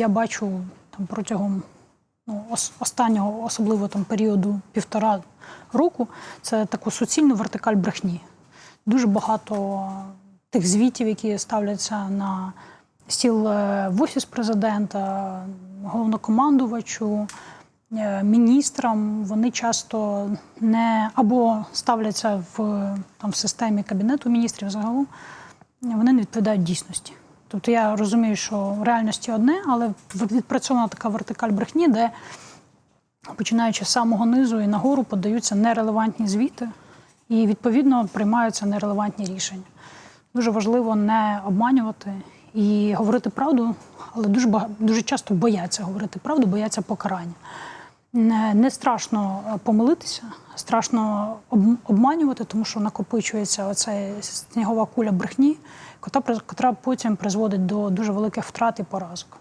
Я бачу там протягом ну, останнього, особливо там періоду півтора року, це таку суцільну вертикаль брехні. Дуже багато тих звітів, які ставляться на стіл е, в офіс президента, головнокомандувачу, е, міністрам, вони часто не або ставляться в, там, в системі кабінету міністрів загалом, вони не відповідають дійсності. Тобто я розумію, що в реальності одне, але відпрацьована така вертикаль брехні, де починаючи з самого низу і нагору подаються нерелевантні звіти, і відповідно приймаються нерелевантні рішення. Дуже важливо не обманювати і говорити правду, але дуже бага- дуже часто бояться говорити правду, бояться покарання. Не, не страшно е, помилитися, страшно об- обманювати, тому що накопичується оця снігова куля брехні, котра потім призводить до дуже великих втрат і поразок.